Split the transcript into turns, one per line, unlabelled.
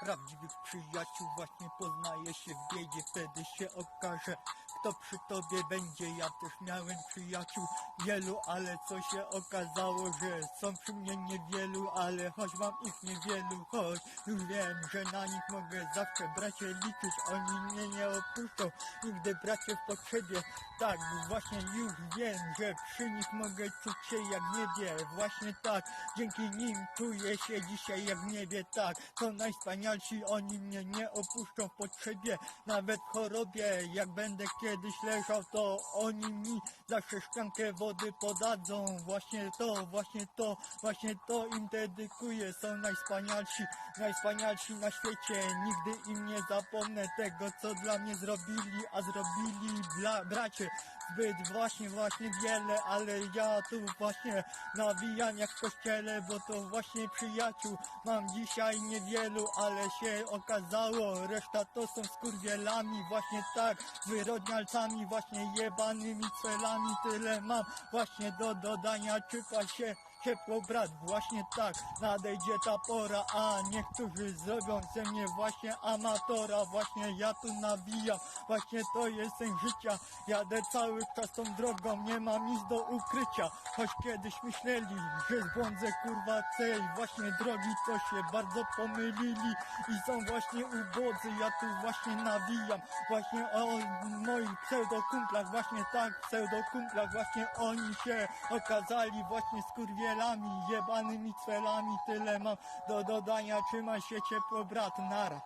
Prawdziwych przyjaciół właśnie poznaje się w biedzie Wtedy się okaże kto przy tobie będzie. Ja też miałem przyjaciół wielu Ale co się okazało, że są przy mnie niewielu Ale choć mam ich niewielu Choć już wiem, że na nich mogę zawsze bracie liczyć. Oni mnie nie opuszczą Nigdy bracie w potrzebie. Tak, właśnie już wiem, że przy nich mogę czuć się jak niebie. Właśnie tak, dzięki nim czuję się dzisiaj jak niebie. Tak, to oni mnie nie opuszczą w potrzebie. Nawet w chorobie, jak będę kiedyś leżał To oni mi zawsze szklankę wody podadzą. Właśnie to, właśnie to, właśnie to im dedykuję. Są najwspanialsi, najwspanialsi na świecie. Nigdy im nie zapomnę tego, co dla mnie zrobili A zrobili bracie zbyt właśnie, właśnie wiele Ale ja tu właśnie nawijam jak w kościele Bo to właśnie przyjaciół mam dzisiaj niewielu Ale się okazało, reszta to są skurwielami Właśnie tak, wyrodnialcami, właśnie jebanymi celami. Tyle mam właśnie do dodania, czypa się ciepło brat, właśnie tak nadejdzie ta pora, a niektórzy zrobią ze mnie właśnie amatora, właśnie ja tu nawijam, właśnie to jest sen życia, jadę cały czas tą drogą, nie mam nic do ukrycia, choć kiedyś myśleli, że zbłądzę kurwa tej właśnie drogi, to się bardzo pomylili i są właśnie ubodzy, ja tu właśnie nawijam, właśnie o moich pseudokumplach, właśnie tak, pseudokumplach, właśnie oni się okazali właśnie skurwielami, jebanymi celami, tyle mam do dodania, trzymaj się ciepło brat, nara.